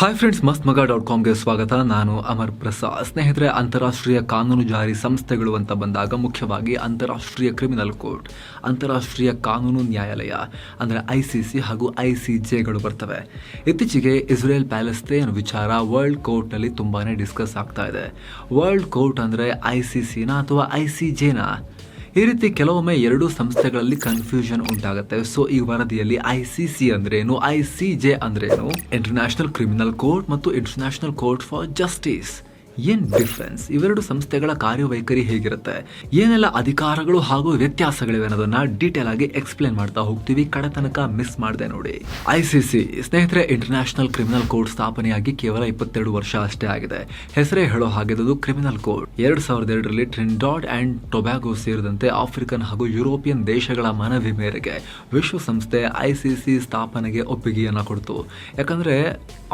Hi friends ಮಸ್ತ್ ಮಗ dot ಕಾಮ್ಗೆ ಸ್ವಾಗತ. ನಾನು ಅಮರ್ ಪ್ರಸಾದ್. ಸ್ನೇಹಿತರೆ, ಅಂತಾರಾಷ್ಟ್ರೀಯ ಕಾನೂನು ಜಾರಿ ಸಂಸ್ಥೆಗಳು ಅಂತ ಬಂದಾಗ ಮುಖ್ಯವಾಗಿ ಅಂತಾರಾಷ್ಟ್ರೀಯ ಕ್ರಿಮಿನಲ್ ಕೋರ್ಟ್, ಅಂತಾರಾಷ್ಟ್ರೀಯ ಕಾನೂನು ನ್ಯಾಯಾಲಯ, ಅಂದರೆ ಐ ಸಿ ಸಿ ಹಾಗೂ ಐ ಸಿ ಜೆಗಳು ಬರ್ತವೆ. ಇತ್ತೀಚೆಗೆ ಇಸ್ರೇಲ್ ಪ್ಯಾಲೆಸ್ತೇನ್ ವಿಚಾರ ವರ್ಲ್ಡ್ ಕೋರ್ಟ್ನಲ್ಲಿ ತುಂಬಾ ಡಿಸ್ಕಸ್ ಆಗ್ತಾ ಇದೆ. ವರ್ಲ್ಡ್ ಕೋರ್ಟ್ ಅಂದರೆ ಐ ಸಿ ಸಿನ ಅಥವಾ ಐ ಸಿ ಜೆನಾ ಈ ರೀತಿ ಕೆಲವೊಮ್ಮೆ ಎರಡೂ ಸಂಸ್ಥೆಗಳಲ್ಲಿ ಕನ್ಫ್ಯೂಷನ್ ಉಂಟಾಗುತ್ತೆ. ಸೊ ಈ ವರದಿಯಲ್ಲಿ ಐ ಸಿ ಸಿ ಅಂದ್ರೇನು? ಐ ಸಿ ಜೆ ಅಂದ್ರೇನು? ಇಂಟರ್ನ್ಯಾಷನಲ್ ಕ್ರಿಮಿನಲ್ ಕೋರ್ಟ್ ಮತ್ತು ಇಂಟರ್ನ್ಯಾಷನಲ್ ಕೋರ್ಟ್ ಫಾರ್ ಜಸ್ಟಿಸ್ ಏನ್ ಡಿಫ್ರೆನ್ಸ್ ಇವೆರಡು ಸಂಸ್ಥೆಗಳ ಕಾರ್ಯವೈಖರಿ ಹೇಗಿರುತ್ತೆ? ಏನೆಲ್ಲ ಅಧಿಕಾರಗಳು ಹಾಗೂ ವ್ಯತ್ಯಾಸಗಳಿವೆ ಅನ್ನೋದನ್ನ ಡೀಟೇಲ್ ಆಗಿ ಎಕ್ಸ್ಪ್ಲೇನ್ ಮಾಡ್ತಾ ಹೋಗ್ತೀವಿ. ಕಡೆ ತನಕ ಮಿಸ್ ಮಾಡದೆ ನೋಡಿ. ಐ ಸಿ ಸಿ ಸ್ನೇಹಿತರೆ ಇಂಟರ್ನ್ಯಾಷನಲ್ ಕ್ರಿಮಿನಲ್ ಕೋರ್ಟ್ ಸ್ಥಾಪನೆಯಾಗಿ ಕೇವಲ ಇಪ್ಪತ್ತೆರಡು ವರ್ಷ ಅಷ್ಟೇ ಆಗಿದೆ. ಹೆಸರೇ ಹೇಳೋ ಹಾಗಿದ್ದು ಕ್ರಿಮಿನಲ್ ಕೋರ್ಟ್ ಎರಡ್ ಸಾವಿರದ ಎರಡರಲ್ಲಿ ಟ್ರಿನ್ಡಾಡ್ ಆ್ಯಂಡ್ ಟೊಬ್ಯಾಗೋ ಸೇರಿದಂತೆ ಆಫ್ರಿಕನ್ ಹಾಗೂ ಯುರೋಪಿಯನ್ ದೇಶಗಳ ಮನವಿ ಮೇರೆಗೆ ವಿಶ್ವಸಂಸ್ಥೆ ಐ ಸಿ ಸಿ ಸ್ಥಾಪನೆಗೆ ಒಪ್ಪಿಗೆಯನ್ನು ಕೊಡ್ತು. ಯಾಕಂದರೆ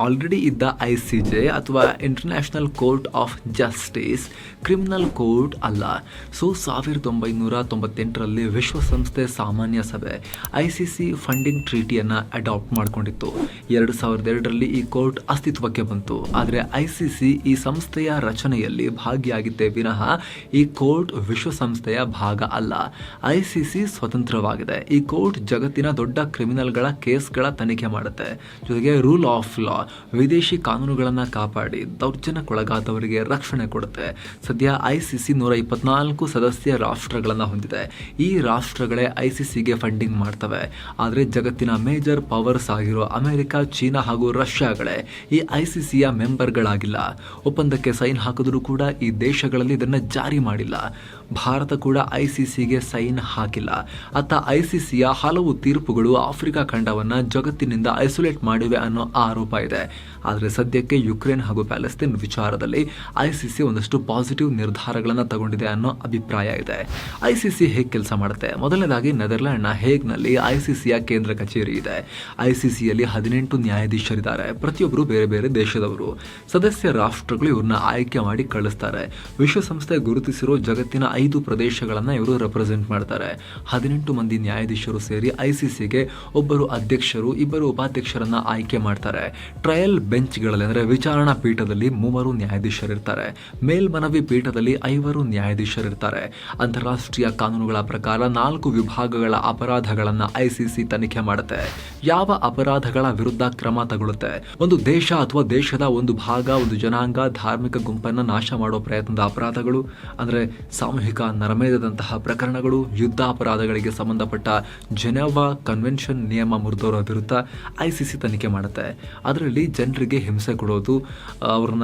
ಆಲ್ರೆಡಿ ಇದ್ದ ಐ ಸಿ ಜೆ ಅಥವಾ international court of justice criminal court ಅಲ್ಲ. ಸೊ ಸಾವಿರದ ಒಂಬೈನೂರ ತೊಂಬತ್ತೆಂಟರಲ್ಲಿ ವಿಶ್ವಸಂಸ್ಥೆ ಸಾಮಾನ್ಯ ಸಭೆ ಐ ಸಿ ಸಿ ಫಂಡಿಂಗ್ ಟ್ರೀಟಿಯನ್ನು ಅಡಾಪ್ಟ್ ಮಾಡಿಕೊಂಡಿತ್ತು. ಎರಡು ಸಾವಿರದ ಎರಡರಲ್ಲಿ ಈ ಕೋರ್ಟ್ ಅಸ್ತಿತ್ವಕ್ಕೆ ಬಂತು. ಆದರೆ ಐ ಸಿ ಸಿ ಈ ಸಂಸ್ಥೆಯ ರಚನೆಯಲ್ಲಿ ಭಾಗಿಯಾಗಿದ್ದೇ ವಿನಃ ಈ ಕೋರ್ಟ್ ವಿಶ್ವಸಂಸ್ಥೆಯ ಭಾಗ ಅಲ್ಲ. ಐ ಸಿ ಸಿ ಸ್ವತಂತ್ರವಾಗಿದೆ. ಈ ಕೋರ್ಟ್ ಜಗತ್ತಿನ ದೊಡ್ಡ ಕ್ರಿಮಿನಲ್ಗಳ ಕೇಸ್ಗಳ ತನಿಖೆ ಮಾಡುತ್ತೆ. ಜೊತೆಗೆ ರೂಲ್ ಆಫ್ ಲಾ, ವಿದೇಶಿ ಕಾನೂನುಗಳನ್ನು ಕಾಪಾಡಿ ದೌರ್ಜನ್ಯಕ್ಕೊಳಗಾದವರಿಗೆ ರಕ್ಷಣೆ ಕೊಡುತ್ತೆ. ಸದ್ಯ ಐ ಸಿ ಸಿ ನೂರ ಇಪ್ಪತ್ನಾಲ್ಕು ಸದಸ್ಯ ರಾಷ್ಟ್ರಗಳನ್ನು ಹೊಂದಿದೆ. ಈ ರಾಷ್ಟ್ರಗಳೇ ಐ ಸಿ ಸಿಗೆ ಫಂಡಿಂಗ್ ಮಾಡ್ತವೆ. ಆದರೆ ಜಗತ್ತಿನ ಮೇಜರ್ ಪವರ್ಸ್ ಆಗಿರೋ ಅಮೆರಿಕ, ಚೀನಾ ಹಾಗೂ ರಷ್ಯಾಗಳೇ ಈ ಐ ಸಿ ಸಿಯ ಮೆಂಬರ್ಗಳಾಗಿಲ್ಲ. ಒಪ್ಪಂದಕ್ಕೆ ಸೈನ್ ಹಾಕಿದ್ರು ಕೂಡ ಈ ದೇಶಗಳಲ್ಲಿ ಇದನ್ನು ಜಾರಿ ಮಾಡಿಲ್ಲ. ಭಾರತ ಕೂಡ ಐ ಸಿ ಸಿಗೆ ಸೈನ್ ಹಾಕಿಲ್ಲ. ಅತ್ತ ಐ ಸಿ ಸಿಯ ಹಲವು ತೀರ್ಪುಗಳು ಆಫ್ರಿಕಾ ಖಂಡವನ್ನು ಜಗತ್ತಿನಿಂದ ಐಸೋಲೇಟ್ ಮಾಡಿವೆ ಅನ್ನೋ ಆರೋಪ ಇದೆ. ಆದರೆ ಸದ್ಯಕ್ಕೆ ಯುಕ್ರೇನ್ ಹಾಗೂ ಪ್ಯಾಲೆಸ್ತೀನ್ ವಿಚಾರದಲ್ಲಿ ಐ ಸಿ ಸಿ ಒಂದಷ್ಟು ಪಾಸಿಟಿವ್ ನಿರ್ಧಾರಗಳನ್ನು ತಗೊಂಡಿದೆ ಅನ್ನೋ ಅಭಿಪ್ರಾಯ ಇದೆ. ಐ ಸಿ ಸಿ ಹೇಗೆ ಕೆಲಸ ಮಾಡುತ್ತೆ? ಮೊದಲನೇದಾಗಿ ನೆದರ್ಲ್ಯಾಂಡ್ನ ಹೇಗ್ನಲ್ಲಿ ಐ ಸಿ ಸಿಯ ಕೇಂದ್ರ ಕಚೇರಿ ಇದೆ. ಐ ಸಿ ಸಿಯಲ್ಲಿ ಹದಿನೆಂಟು ನ್ಯಾಯಾಧೀಶರಿದ್ದಾರೆ. ಪ್ರತಿಯೊಬ್ಬರು ಬೇರೆ ಬೇರೆ ದೇಶದವರು. ಸದಸ್ಯ ರಾಷ್ಟ್ರಗಳು ಇವ್ರನ್ನ ಆಯ್ಕೆ ಮಾಡಿ ಕಳಿಸ್ತಾರೆ. ವಿಶ್ವಸಂಸ್ಥೆ ಗುರುತಿಸಿರೋ ಜಗತ್ತಿನ ಐದು ಪ್ರದೇಶಗಳನ್ನು ಇವರು ರೆಪ್ರೆಸೆಂಟ್ ಮಾಡ್ತಾರೆ. ಹದಿನೆಂಟು ಮಂದಿ ನ್ಯಾಯಾಧೀಶರು ಸೇರಿ ಐ ಸಿ ಸಿಗೆ ಒಬ್ಬರು ಅಧ್ಯಕ್ಷರು, ಇಬ್ಬರು ಉಪಾಧ್ಯಕ್ಷರನ್ನ ಆಯ್ಕೆ ಮಾಡ್ತಾರೆ. ಟ್ರಯಲ್ ಬೆಂಚ್ಗಳಲ್ಲಿ ಅಂದರೆ ವಿಚಾರಣಾ ಪೀಠದಲ್ಲಿ ಮೂವರು ನ್ಯಾಯಾಧೀಶರಿರ್ತಾರೆ. ಮೇಲ್ಮನವಿ ಪೀಠದಲ್ಲಿ ಐವರು ನ್ಯಾಯಾಧೀಶರಿರ್ತಾರೆ. ಅಂತಾರಾಷ್ಟ್ರೀಯ ಕಾನೂನುಗಳ ಪ್ರಕಾರ ನಾಲ್ಕು ವಿಭಾಗಗಳ ಅಪರಾಧಗಳನ್ನು ಐಸಿಸಿ ತನಿಖೆ ಮಾಡುತ್ತೆ. ಯಾವ ಅಪರಾಧಗಳ ವಿರುದ್ಧ ಕ್ರಮ ತಗೊಳ್ಳುತ್ತೆ? ಒಂದು ದೇಶ ಅಥವಾ ದೇಶದ ಒಂದು ಭಾಗ, ಒಂದು ಜನಾಂಗ ಧಾರ್ಮಿಕ ಗುಂಪನ್ನು ನಾಶ ಮಾಡೋ ಪ್ರಯತ್ನದ ಅಪರಾಧಗಳು? ಅಂದರೆ ಸಾಮೂಹಿಕ ನರಮೇಧದಂತಹ ಪ್ರಕರಣಗಳು ಯುದ್ಧ ಅಪರಾಧಗಳಿಗೆ ಸಂಬಂಧಪಟ್ಟ ಜೆನೆವಾ ಕನ್ವೆನ್ಷನ್ ನಿಯಮ ಮುರಿದವರ ವಿರುದ್ಧ ಐ ಸಿ ಸಿ ತನಿಖೆ ಮಾಡುತ್ತೆ. ಅದರಲ್ಲಿ ಜನರಿಗೆ ಹಿಂಸೆ ಕೊಡೋದು, ಅವ್ರನ್ನ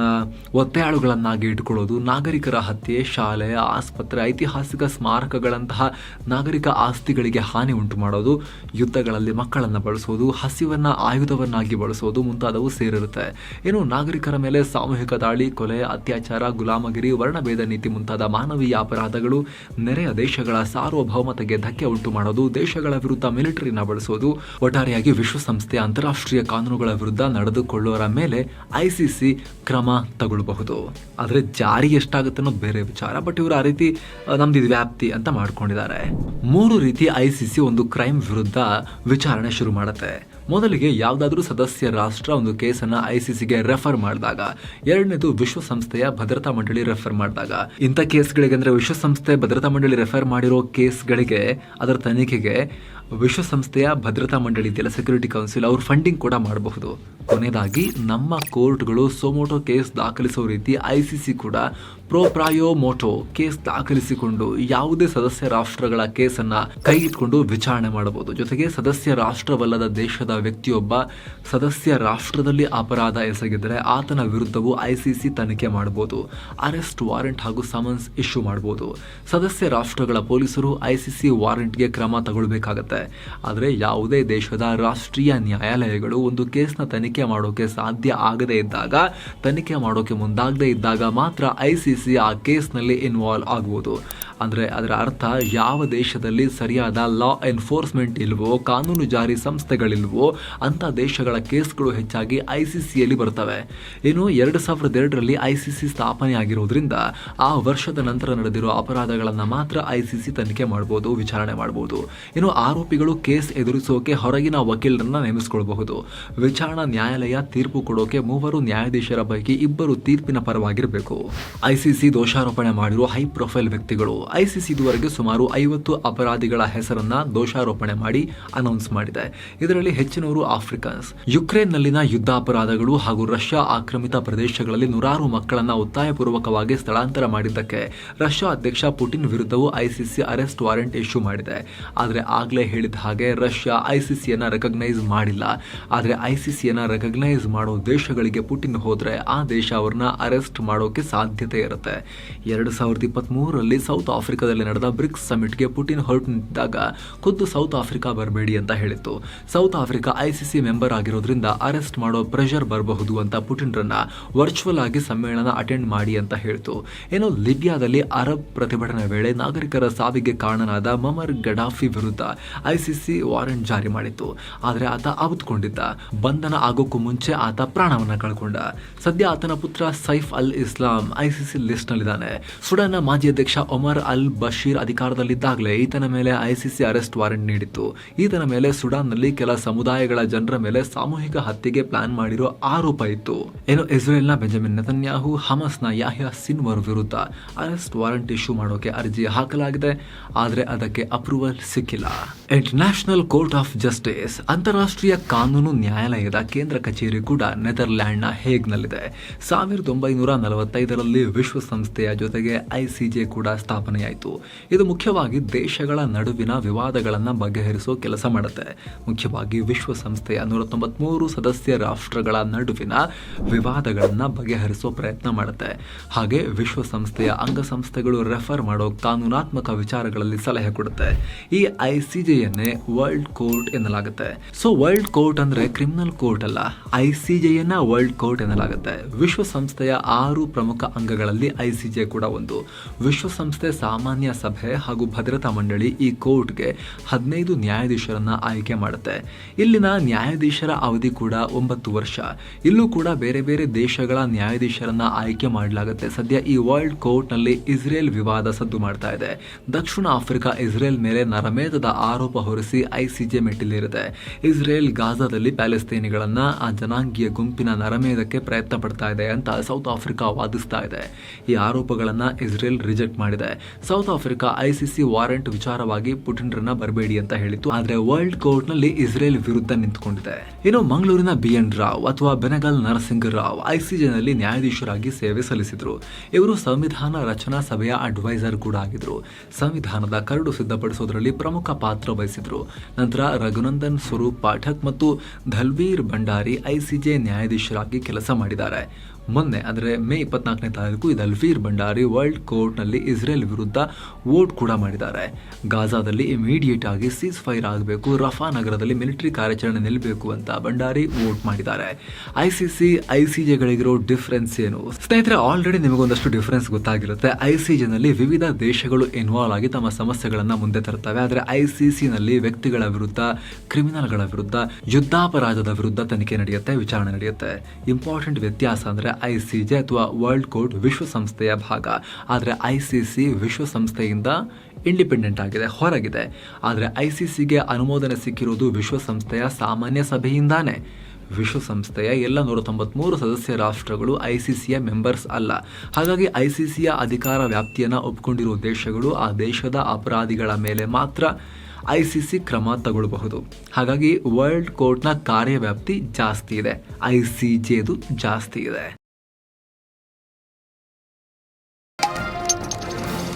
ಒತ್ತೆಯಾಳುಗಳನ್ನಾಗಿ ಇಟ್ಕೊಳ್ಳೋದು ನಾಗರಿಕರ ಹತ್ಯೆ, ಶಾಲೆ, ಆಸ್ಪತ್ರೆ, ಐತಿಹಾಸಿಕ ಸ್ಮಾರಕಗಳಂತಹ ನಾಗರಿಕ ಆಸ್ತಿಗಳಿಗೆ ಹಾನಿ ಉಂಟು ಮಾಡೋದು, ಯುದ್ಧಗಳಲ್ಲಿ ಮಕ್ಕಳನ್ನು ಬಳಸೋದು, ಹಸಿವನ್ನ ಆಯುಧವನ್ನಾಗಿ ಬಳಸೋದು ಮುಂತಾದವು ಸೇರಿರುತ್ತೆ. ಏನು, ನಾಗರಿಕರ ಮೇಲೆ ಸಾಮೂಹಿಕ ದಾಳಿ, ಕೊಲೆ, ಅತ್ಯಾಚಾರ, ಗುಲಾಮಗಿರಿ, ವರ್ಣಭೇದ ನೀತಿ ಮುಂತಾದ ಮಾನವೀಯ ಅಪರಾಧಗಳು. ನೆರೆಯ ದೇಶಗಳ ಸಾರ್ವಭೌಮತೆಗೆ ಧಕ್ಕೆ ಉಂಟು ಮಾಡೋದು, ದೇಶಗಳ ವಿರುದ್ಧ ಮಿಲಿಟರಿನ ಬಳಸೋದು. ಒಟ್ಟಾರೆಯಾಗಿ ವಿಶ್ವಸಂಸ್ಥೆಯ ಅಂತಾರಾಷ್ಟ್ರೀಯ ಕಾನೂನುಗಳ ವಿರುದ್ಧ ನಡೆದುಕೊಳ್ಳೋರ ಮೇಲೆ ಐಸಿಸಿ ಕ್ರಮ ತಗೊಳ್ಬಹುದು. ಆದರೆ ಜಾರಿ ಎಷ್ಟಾಗುತ್ತೆ ಅನ್ನೋದು ಬೇರೆ ವಿಚಾರ ಬಟ್ ಇವರು ಆ ರೀತಿ ನಮ್ದು ಇದು ವ್ಯಾಪ್ತಿ ಅಂತ ಮಾಡ್ಕೊಂಡಿದ್ದಾರೆ. ಮೂರು ರೀತಿ ಐಸಿಸಿ ಒಂದು ಕ್ರೈಮ್ ವಿರುದ್ಧ ವಿಚಾರಣೆ ಶುರು ಮಾಡುತ್ತೆ. ಮೊದಲಿಗೆ ಯಾವುದಾದ್ರೂ ಸದಸ್ಯ ರಾಷ್ಟ್ರ ಒಂದು ಕೇಸನ್ನ ಐಸಿಸಿಗೆ ರೆಫರ್ ಮಾಡಿದಾಗ, ಎರಡನೇದು ವಿಶ್ವಸಂಸ್ಥೆಯ ಭದ್ರತಾ ಮಂಡಳಿ ರೆಫರ್ ಮಾಡಿದಾಗ. ಇಂಥ ಕೇಸ್ಗಳಿಗೆ ಅಂದ್ರೆ ವಿಶ್ವಸಂಸ್ಥೆ ಭದ್ರತಾ ಮಂಡಳಿ ರೆಫರ್ ಮಾಡಿರೋ ಕೇಸ್ಗಳಿಗೆ ಅದರ ತನಿಖೆಗೆ ವಿಶ್ವಸಂಸ್ಥೆಯ ಭದ್ರತಾ ಮಂಡಳಿ ಇದೆಯಲ್ಲ ಸೆಕ್ಯೂರಿಟಿ ಕೌನ್ಸಿಲ್ ಅವ್ರು ಫಂಡಿಂಗ್ ಕೂಡ ಮಾಡಬಹುದು. ಕೊನೆಯದಾಗಿ ನಮ್ಮ ಕೋರ್ಟ್ಗಳು ಸೋಮೋಟೋ ಕೇಸ್ ದಾಖಲಿಸೋ ರೀತಿ ಐಸಿಸಿ ಕೂಡ ಪ್ರೋ ಪ್ರಾಯೋ ಮೋಟೋ ಕೇಸ್ ದಾಖಲಿಸಿಕೊಂಡು ಯಾವುದೇ ಸದಸ್ಯ ರಾಷ್ಟ್ರಗಳ ಕೇಸನ್ನ ಇಟ್ಕೊಂಡು ವಿಚಾರಣೆ ಮಾಡಬಹುದು. ಜೊತೆಗೆ ಸದಸ್ಯ ರಾಷ್ಟ್ರವಲ್ಲದ ದೇಶದ ವ್ಯಕ್ತಿಯೊಬ್ಬ ಸದಸ್ಯ ರಾಷ್ಟ್ರದಲ್ಲಿ ಅಪರಾಧ ಎಸಗಿದರೆ ಆತನ ವಿರುದ್ಧವೂ ಐ ಸಿ ತನಿಖೆ ಮಾಡಬಹುದು. ಅರೆಸ್ಟ್ ವಾರೆಂಟ್ ಹಾಗೂ ಸಮನ್ಸ್ ಇಶ್ಯೂ ಮಾಡಬಹುದು. ಸದಸ್ಯ ರಾಷ್ಟ್ರಗಳ ಪೊಲೀಸರು ಐಸಿಸಿ ವಾರೆಂಟ್ಗೆ ಕ್ರಮ ತಗೊಳ್ಬೇಕಾಗತ್ತೆ. ಆದರೆ ಯಾವುದೇ ದೇಶದ ರಾಷ್ಟ್ರೀಯ ನ್ಯಾಯಾಲಯಗಳು ಒಂದು ಕೇಸ್ನ ತನಿಖೆ ಮಾಡೋಕೆ ಸಾಧ್ಯ ಆಗದೇ ಇದ್ದಾಗ, ತನಿಖೆ ಮಾಡೋಕೆ ಮುಂದಾಗದೇ ಇದ್ದಾಗ ಮಾತ್ರ ಐಸಿಸಿ ಆ ಕೇಸ್ನಲ್ಲಿ ಇನ್ವಾಲ್ವ್ ಆಗ್ಬೋದು. ಅಂದರೆ ಅದರ ಅರ್ಥ ಯಾವ ದೇಶದಲ್ಲಿ ಸರಿಯಾದ ಲಾ ಎನ್ಫೋರ್ಸ್ಮೆಂಟ್ ಇಲ್ವೋ, ಕಾನೂನು ಜಾರಿ ಸಂಸ್ಥೆಗಳಿಲ್ವೋ, ಅಂಥ ದೇಶಗಳ ಕೇಸ್ಗಳು ಹೆಚ್ಚಾಗಿ ಐ ಸಿ ಸಿಯಲ್ಲಿ ಬರ್ತವೆ. ಇನ್ನು ಎರಡು ಸಾವಿರದ ಎರಡರಲ್ಲಿ ಐ ಸಿ ಸಿ ಸ್ಥಾಪನೆ ಆಗಿರೋದ್ರಿಂದ ಆ ವರ್ಷದ ನಂತರ ನಡೆದಿರೋ ಅಪರಾಧಗಳನ್ನು ಮಾತ್ರ ಐ ಸಿ ಸಿ ತನಿಖೆ ಮಾಡ್ಬೋದು, ವಿಚಾರಣೆ ಮಾಡ್ಬೋದು. ಇನ್ನು ಆರೋಪಿಗಳು ಕೇಸ್ ಎದುರಿಸೋಕೆ ಹೊರಗಿನ ವಕೀಲರನ್ನ ನೇಮಿಸ್ಕೊಳ್ಬಹುದು. ವಿಚಾರಣಾ ನ್ಯಾಯಾಲಯ ತೀರ್ಪು ಕೊಡೋಕೆ ಮೂವರು ನ್ಯಾಯಾಧೀಶರ ಪೈಕಿ ಇಬ್ಬರು ತೀರ್ಪಿನ ಪರವಾಗಿರಬೇಕು. ಐಸಿಸಿ ದೋಷಾರೋಪಣೆ ಮಾಡಿರುವ ಹೈ ಪ್ರೊಫೈಲ್ ವ್ಯಕ್ತಿಗಳು ಐಸಿಸಿ ಇದುವರೆಗೆ ಸುಮಾರು ಐವತ್ತು ಅಪರಾಧಿಗಳ ಹೆಸರನ್ನ ದೋಷಾರೋಪಣೆ ಮಾಡಿ ಅನೌನ್ಸ್ ಮಾಡಿದೆ. ಇದರಲ್ಲಿ ಹೆಚ್ಚಿನವರು ಆಫ್ರಿಕನ್ಸ್ ಯುಕ್ರೇನ್ನಲ್ಲಿನ ಯುದ್ಧ ಅಪರಾಧಗಳು ಹಾಗೂ ರಷ್ಯಾ ಆಕ್ರಮಿತ ಪ್ರದೇಶಗಳಲ್ಲಿ ನೂರಾರು ಮಕ್ಕಳನ್ನ ಒತ್ತಾಯಪೂರ್ವಕವಾಗಿ ಸ್ಥಳಾಂತರ ಮಾಡಿದ್ದಕ್ಕೆ ರಷ್ಯಾ ಅಧ್ಯಕ್ಷ ಪುಟಿನ್ ವಿರುದ್ಧವೂ ಐಸಿಸಿ ಅರೆಸ್ಟ್ ವಾರೆಂಟ್ ಇಶ್ಯೂ ಮಾಡಿದೆ. ಆದರೆ ಆಗಲೇ ಹೇಳಿದ ಹಾಗೆ ರಷ್ಯಾ ಐಸಿಸಿಯನ್ನ ರೆಕಗ್ನೈಸ್ ಮಾಡಿಲ್ಲ. ಆದರೆ ಐಸಿಸಿಯನ್ನ ರೆಕಗ್ನೈಸ್ ಮಾಡೋ ದೇಶಗಳಿಗೆ ಪುಟಿನ್ ಹೋದ್ರೆ ಆ ದೇಶ ಅವ್ರನ್ನ ಅರೆಸ್ಟ್ ಮಾಡೋಕೆ ಸಾಧ್ಯತೆ ಇರುತ್ತೆ. ಎರಡು ಸಾವಿರದ ಇಪ್ಪತ್ತ್ ಮೂರರಲ್ಲಿ ಸೌತ್ ಆಫ್ರಿಕಾದಲ್ಲಿ ನಡೆದ ಬ್ರಿಕ್ಸ್ ಸಮಿಟ್ಗೆ ಪುಟಿನ್ ಹೊರಟು ನಿಂತಿದ್ದಾಗ ಖುದ್ದು ಸೌತ್ ಆಫ್ರಿಕಾ ಬರಬೇಡಿ ಅಂತ ಹೇಳಿತ್ತು. ಸೌತ್ ಆಫ್ರಿಕಾ ಐಸಿಸಿ ಮೆಂಬರ್ ಆಗಿರೋದ್ರಿಂದ ಅರೆಸ್ಟ್ ಮಾಡೋ ಪ್ರೆಷರ್ ಬರಬಹುದು ಅಂತ ಪುಟಿನ್ ರನ್ನ ವರ್ಚುವಲ್ ಆಗಿ ಸಮ್ಮೇಳನ ಅಟೆಂಡ್ ಮಾಡಿ ಅಂತ ಹೇಳಿತು. ಏನು ಲಿಬಿಯಾದಲ್ಲಿ ಅರಬ್ ಪ್ರತಿಭಟನೆ ವೇಳೆ ನಾಗರಿಕರ ಸಾವಿಗೆ ಕಾರಣನಾದ ಮಮರ್ ಗಡಾಫಿ ವಿರುದ್ಧ ಐಸಿಸಿ ವಾರೆಂಟ್ ಜಾರಿ ಮಾಡಿತ್ತು. ಆದರೆ ಆತ ಆವತ್ಕೊಂಡಿದ್ದ ಬಂಧನ ಆಗೋಕ್ಕೂ ಮುಂಚೆ ಆತ ಪ್ರಾಣವನ್ನ ಕಳ್ಕೊಂಡ. ಸದ್ಯ ಆತನ ಪುತ್ರ Saif al Islam ICC list ನಲ್ಲಿದ್ದಾನೆ ಸುಡಾನ್ನ ಮಾಜಿ ಅಧ್ಯಕ್ಷ ಒಮರ್ ಅಲ್ ಬಶೀರ್ ಅಧಿಕಾರದಲ್ಲಿದ್ದಾಗಲೇ ಈತನ ಮೇಲೆ ಐಸಿಸಿ ಅರೆಸ್ಟ್ ವಾರೆಂಟ್ ನೀಡಿತ್ತು. ಈತನ ಮೇಲೆ ಸುಡಾನ್ನಲ್ಲಿ ಕೆಲ ಸಮುದಾಯಗಳ ಜನರ ಮೇಲೆ ಸಾಮೂಹಿಕ ಹತ್ಯೆಗೆ ಪ್ಲಾನ್ ಮಾಡಿರೋ ಆರೋಪ ಇತ್ತು. ಏನು ಇಸ್ರೇಲ್ನ ಬೆಂಜಮಿನ್ ನೆತನ್ಯಾಹು, ಹಮಸ್ನ ಯಾಹ್ಯಾ ಸಿನ್ವರ್ ವಿರುದ್ಧ ಅರೆಸ್ಟ್ ವಾರೆಂಟ್ ಇಶ್ಯೂ ಮಾಡೋಕೆ ಅರ್ಜಿ ಹಾಕಲಾಗಿದೆ. ಆದರೆ ಅದಕ್ಕೆ ಅಪ್ರೂವಲ್ ಸಿಕ್ಕಿಲ್ಲ. ಇಂಟರ್ನ್ಯಾಷನಲ್ ಕೋರ್ಟ್ ಆಫ್ ಜಸ್ಟಿಸ್, ಅಂತಾರಾಷ್ಟ್ರೀಯ ಕಾನೂನು ನ್ಯಾಯಾಲಯದ ಕೇಂದ್ರ ಕಚೇರಿ ಕೂಡ ನೆದರ್ಲ್ಯಾಂಡ್ನ ಹೇಗ್ನಲ್ಲಿದೆ. ಸಾವಿರದ ಒಂಬೈನೂರ ನಲವತ್ತೈದರಲ್ಲಿ ವಿಶ್ವಸಂಸ್ಥೆಯ ಜೊತೆಗೆ ಐಸಿಜೆ ಕೂಡ ಸ್ಥಾಪನೆಯಾಯಿತು ಇದು ಮುಖ್ಯವಾಗಿ ದೇಶಗಳ ನಡುವಿನ ವಿವಾದಗಳನ್ನು ಬಗೆಹರಿಸೋ ಕೆಲಸ ಮಾಡುತ್ತೆ. ಮುಖ್ಯವಾಗಿ ವಿಶ್ವಸಂಸ್ಥೆಯ ನೂರ ತೊಂಬತ್ಮೂರು ಸದಸ್ಯ ರಾಷ್ಟ್ರಗಳ ನಡುವಿನ ವಿವಾದಗಳನ್ನು ಬಗೆಹರಿಸೋ ಪ್ರಯತ್ನ ಮಾಡುತ್ತೆ. ಹಾಗೆ ವಿಶ್ವಸಂಸ್ಥೆಯ ಅಂಗಸಂಸ್ಥೆಗಳು ರೆಫರ್ ಮಾಡೋ ಕಾನೂನಾತ್ಮಕ ವಿಚಾರಗಳಲ್ಲಿ ಸಲಹೆ ಕೊಡುತ್ತೆ. ಈ ಐಸಿಜೆಯನ್ನೇ ವರ್ಲ್ಡ್ ಕೋರ್ಟ್ ಎನ್ನಲಾಗುತ್ತೆ. ಸೊ ವರ್ಲ್ಡ್ ಕೋರ್ಟ್ ಅಂದ್ರೆ ಕ್ರಿಮಿನಲ್ ಕೋರ್ಟ್ ಅಲ್ಲ ಐಸಿಜೆಯನ್ನ ವರ್ಲ್ಡ್ ಕೋರ್ಟ್ ಎನ್ನಲಾಗುತ್ತೆ. ವಿಶ್ವಸಂಸ್ಥೆಯ ಆರು ಪ್ರಮುಖ ಅಂಗಗಳಲ್ಲಿ ಐಸಿಜೆ ಕೂಡ ಒಂದು. ವಿಶ್ವಸಂಸ್ಥೆ ಸಾಮಾನ್ಯ ಸಭೆ ಹಾಗೂ ಭದ್ರತಾ ಮಂಡಳಿ ಈ ಕೋರ್ಟ್ಗೆ ಹದಿನೈದು ನ್ಯಾಯಾಧೀಶರನ್ನ ಆಯ್ಕೆ ಮಾಡುತ್ತೆ. ಇಲ್ಲಿನ ನ್ಯಾಯಾಧೀಶರ ಅವಧಿ ಕೂಡ ಒಂಬತ್ತು ವರ್ಷ. ಇಲ್ಲೂ ಕೂಡ ಬೇರೆ ಬೇರೆ ದೇಶಗಳ ನ್ಯಾಯಾಧೀಶರನ್ನ ಆಯ್ಕೆ ಮಾಡಲಾಗುತ್ತೆ. ಸದ್ಯ ಈ ವರ್ಲ್ಡ್ ಕೋರ್ಟ್ನಲ್ಲಿ ಇಸ್ರೇಲ್ ವಿವಾದ ಸದ್ದು ಮಾಡ್ತಾ ಇದೆ. ದಕ್ಷಿಣ ಆಫ್ರಿಕಾ ಇಸ್ರೇಲ್ ಮೇಲೆ ನರಮೇಧದ ಆರೋಪ ಹೊರಿಸಿ ಐಸಿಜೆ ಮೆಟ್ಟಿಲೇರಿದೆ. ಇಸ್ರೇಲ್ ಗಾಜಾದಲ್ಲಿ ಪ್ಯಾಲೆಸ್ತೇನಿಗಳನ್ನು ಆ ಜನಾಂಗೀಯ ಗುಂಪಿನ ನರಮೇಧಕ್ಕೆ ಪ್ರಯತ್ನ ಪಡ್ತಾ ಇದೆ ಅಂತ ಸೌತ್ ಆಫ್ರಿಕಾ ವಾದಿಸ್ತಾ ಇದೆ. ಈ ಆರೋಪಗಳನ್ನ ಇಸ್ರೇಲ್ ರಿಜೆಕ್ಟ್ ಮಾಡಿದೆ. ಸೌತ್ ಆಫ್ರಿಕಾ ಐಸಿಸಿ ವಾರೆಂಟ್ ವಿಚಾರವಾಗಿ ಪುಟಿನ್ರನ್ನ ಬರಬೇಡಿ ಅಂತ ಹೇಳಿತ್ತು. ಆದ್ರೆ ವರ್ಲ್ಡ್ ಕೋರ್ಟ್ನಲ್ಲಿ ಇಸ್ರೇಲ್ ವಿರುದ್ಧ ನಿಂತ್ಕೊಂಡಿದೆ. ಇನ್ನು ಮಂಗಳೂರಿನ ಬಿ ಎನ್ ರಾವ್ ಅಥವಾ ಬೆನಗಲ್ ನರಸಿಂಗ್ ರಾವ್ ಐಸಿಜೆನಲ್ಲಿ ನ್ಯಾಯಾಧೀಶರಾಗಿ ಸೇವೆ ಸಲ್ಲಿಸಿದ್ರು. ಇವರು ಸಂವಿಧಾನ ರಚನಾ ಸಭೆಯ ಅಡ್ವೈಸರ್ ಕೂಡ ಆಗಿದ್ರು. ಸಂವಿಧಾನದ ಕರಡು ಸಿದ್ಧಪಡಿಸುವುದರಲ್ಲಿ ಪ್ರಮುಖ ಪಾತ್ರ ವಹಿಸಿದ್ರು. ನಂತರ ರಘುನಂದನ್ ಸ್ವರೂಪ್ ಪಾಠಕ್ ಮತ್ತು ಧಲ್ವೀರ್ ಭಂಡಾರಿ ಐಸಿಜೆ ನ್ಯಾಯಾಧೀಶರಾಗಿ ಕೆಲಸ ಮಾಡಿದ್ದಾರೆ. ಮೊನ್ನೆ, ಅಂದರೆ ಮೇ ಇಪ್ಪತ್ನಾಲ್ಕನೇ ತಾರೀಕು, ಇದು ಅಲ್ವೀರ್ ಭಂಡಾರಿ ವರ್ಲ್ಡ್ ಕೋರ್ಟ್ನಲ್ಲಿ ಇಸ್ರೇಲ್ ವಿರುದ್ಧ ವೋಟ್ ಕೂಡ ಮಾಡಿದ್ದಾರೆ. ಗಾಜಾದಲ್ಲಿ ಇಮಿಡಿಯೇಟ್ ಆಗಿ ಸೀಸ್ ಫೈರ್ ಆಗಬೇಕು, ರಫಾ ನಗರದಲ್ಲಿ ಮಿಲಿಟರಿ ಕಾರ್ಯಾಚರಣೆ ನಿಲ್ಲಬೇಕು ಅಂತ ಭಂಡಾರಿ ವೋಟ್ ಮಾಡಿದ್ದಾರೆ. I C C I C ಜೆಗಳಿಗಿರೋ difference ಏನು? ಸ್ನೇಹಿತರೆ ಆಲ್ರೆಡಿ ನಿಮಗೊಂದಷ್ಟು ಡಿಫ್ರೆನ್ಸ್ ಗೊತ್ತಾಗಿರುತ್ತೆ. ಐ ಸಿ ಜಿನಲ್ಲಿ ವಿವಿಧ ದೇಶಗಳು ಇನ್ವಾಲ್ವ್ ಆಗಿ ತಮ್ಮ ಸಮಸ್ಯೆಗಳನ್ನು ಮುಂದೆ ತರ್ತವೆ. ಆದರೆ ಐ ಸಿ ಸಿನಲ್ಲಿ ವ್ಯಕ್ತಿಗಳ ವಿರುದ್ಧ ಕ್ರಿಮಿನಲ್ಗಳ ವಿರುದ್ಧ, ಯುದ್ಧಾಪರಾಧದ ವಿರುದ್ಧ ತನಿಖೆ ನಡೆಯುತ್ತೆ, ವಿಚಾರಣೆ ನಡೆಯುತ್ತೆ. ಇಂಪಾರ್ಟೆಂಟ್ ವ್ಯತ್ಯಾಸ ಅಂದರೆ ಐ ಸಿ ಜೆ ಅಥವಾ ವರ್ಲ್ಡ್ ಕೋರ್ಟ್ ವಿಶ್ವಸಂಸ್ಥೆಯ ಭಾಗ. ಆದರೆ ಐ ಸಿ ಸಿ ವಿಶ್ವಸಂಸ್ಥೆಯಿಂದ ಇಂಡಿಪೆಂಡೆಂಟ್ ಆಗಿದೆ, ಹೊರಗಿದೆ. ಆದರೆ ಐ ಸಿ ಸಿಗೆ ಅನುಮೋದನೆ ಸಿಕ್ಕಿರೋದು ವಿಶ್ವಸಂಸ್ಥೆಯ ಸಾಮಾನ್ಯ ಸಭೆಯಿಂದಾನೇ. ವಿಶ್ವಸಂಸ್ಥೆಯ ಎಲ್ಲ ನೂರ ತೊಂಬತ್ಮೂರು ಸದಸ್ಯ ರಾಷ್ಟ್ರಗಳು ಐ ಸಿ ಸಿಯ ಮೆಂಬರ್ಸ್ ಅಲ್ಲ. ಹಾಗಾಗಿ ಐ ಸಿ ಸಿಯ ಅಧಿಕಾರ ವ್ಯಾಪ್ತಿಯನ್ನು ಒಪ್ಪಿಕೊಂಡಿರುವ ದೇಶಗಳು ಆ ದೇಶದ ಅಪರಾಧಿಗಳ ಮೇಲೆ ಮಾತ್ರ ಐ ಸಿ ಸಿ ಕ್ರಮ ತಗೊಳ್ಳಬಹುದು ಹಾಗಾಗಿ ವರ್ಲ್ಡ್ ಕೋರ್ಟ್ನ ಕಾರ್ಯವ್ಯಾಪ್ತಿ ಜಾಸ್ತಿ ಇದೆ. ಐ ಸಿ ಜೆದು ಜಾಸ್ತಿ ಇದೆ.